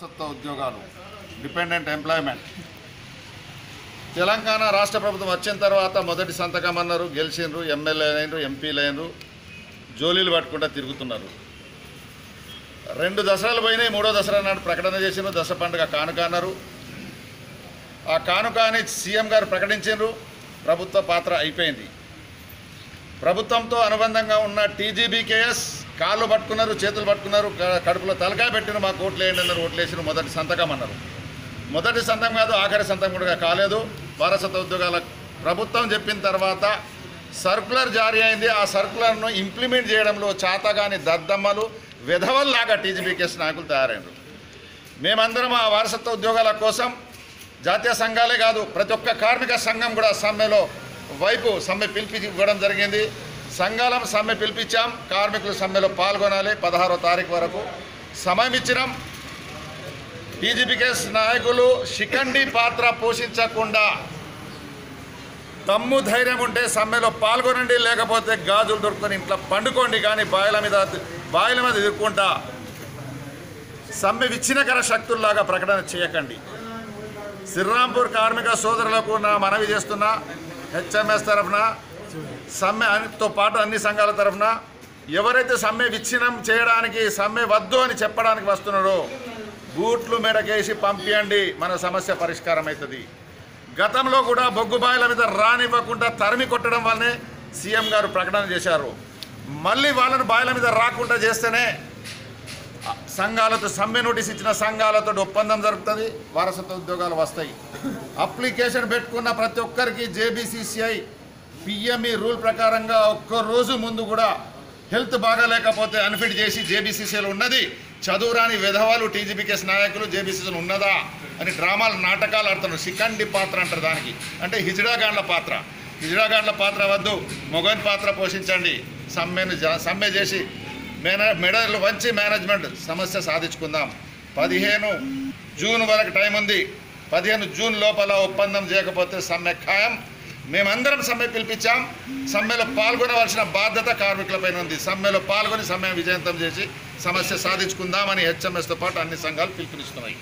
సత్తా ఉద్యోగాలు dependent employment Telangana రాష్ట్ర ప్రభుత్వం వచ్చిన తర్వాత మొదటి సంతకం అన్నారు గెలిచిండ్రు ఎమ్మెల్యే ఎంపీలైనరు జోలీలు పట్టుకుంటూ తిరుగుతున్నారు. రెండు దసరాలు పోయినాయి మూడో దసరా నాడు ప్రకటన చేసినారు దసరా పండుగ కానుక అన్నారు. ఆ కానుక అని సీఎం గారు ప్రకటించారు ప్రభుత్వ పాత్ర అయిపోయింది. ప్రభుత్వంతో అనుబంధంగా ఉన్న టీజీబీకేఎస్ కాళ్ళు పట్టుకున్నారు చేతులు పట్టుకున్నారు క- కడుపులో తలకాయ పెట్టిన మాకు ఓట్లు వేయండి అన్నారు ఓట్లు వేసిన మొదటి సంతకం అన్నారు. మొదటి సంతకం కాదు ఆఖరి సంతకం కూడా కాలేదు. వారసత్వ ఉద్యోగాల ప్రభుత్వం చెప్పిన తర్వాత సర్కులర్ జారీ అయింది. ఆ సర్కులర్ను ఇంప్లిమెంట్ చేయడంలో చాతగాని దద్దమ్మలు విధవల్లాగా టీజీబీకేఎస్ నాయకులు తయారైనారు. మేమందరం ఆ వారసత్వ ఉద్యోగాల కోసం జాతీయ సంఘాలే కాదు ప్రతి ఒక్క కార్మిక సంఘం కూడా సమ్మెలో వైపు సమ్మె పిలిపి ఇవ్వడం జరిగింది. సంఘాల సమ్మె పిలిపించాం. కార్మికులు సమ్మెలో పాల్గొనాలి. పదహారో తారీఖు వరకు సమయం ఇచ్చినాం. టీజీపీకేఎస్ నాయకులు శిఖండి పాత్ర పోషించకుండా తమ్ము ధైర్యం ఉంటే సమ్మెలో పాల్గొనండి. లేకపోతే గాజులు దొరుకుని ఇంట్లో పండుకోండి కానీ బాయిల మీద బాయిల మీద ఎదుర్కొంటా సమ్మె విచ్ఛిన్నకర శక్తుల్లాగా ప్రకటన చేయకండి. శ్రీరాంపూర్ కార్మిక సోదరులకు నా మనవి చేస్తున్నా. హెచ్ఎంఎస్ తరఫున సమ్మెతో పాటు అన్ని సంఘాల తరఫున ఎవరైతే సమ్మె విచ్ఛిన్నం చేయడానికి సమ్మె వద్దు అని చెప్పడానికి వస్తున్నారో బూట్లు మెడకేసి పంపియండి. మన సమస్య పరిష్కారం అవుతుంది. గతంలో కూడా బొగ్గుబాయిల మీద రానివ్వకుండా తరిమి కొట్టడం వల్లనే సీఎం గారు ప్రకటన చేశారు. మళ్ళీ వాళ్ళని బాయిల మీద రాకుండా చేస్తేనే సంఘాలతో సమ్మె నోటీస్ ఇచ్చిన సంఘాలతో ఒప్పందం జరుగుతుంది వారసత్వ ఉద్యోగాలు వస్తాయి. అప్లికేషన్ పెట్టుకున్న ప్రతి ఒక్కరికి జేబీసీసీఐ పిఎంఈ రూల్ ప్రకారంగా ఒక్కరోజు ముందు కూడా హెల్త్ బాగాలేకపోతే అన్ఫిట్ చేసి జేబీసీసీలో ఉన్నది. చదువురాని విధవాలు టీజీపీకేస్ నాయకులు జేబీసీసీలో ఉన్నదా అని డ్రామాలు నాటకాలు ఆడుతున్నారు సికండి పాత్ర అంటారు దానికి. అంటే హిజడాగాండ్ల పాత్ర. హిజడాగాండ్ల పాత్ర వద్దు. మొగన్ పాత్ర పోషించండి. సమ్మెను సమ్మె చేసి మేన మెడలు వంచి మేనేజ్మెంట్ సమస్య సాధించుకుందాం. పదిహేను జూన్ వరకు టైం ఉంది పదిహేను జూన్ లోపల ఒప్పందం చేయకపోతే సమ్మె ఖాయం. మేమందరం సమ్మె పిలిపించాం. సమ్మెలో పాల్గొనవలసిన బాధ్యత కార్మికులపైన ఉంది. సమ్మెలో పాల్గొని సమ్మె విజయవంతం చేసి సమస్య సాధించుకుందామని హెచ్ఎంఎస్తో పాటు అన్ని సంఘాలు పిలుపునిస్తున్నాయి.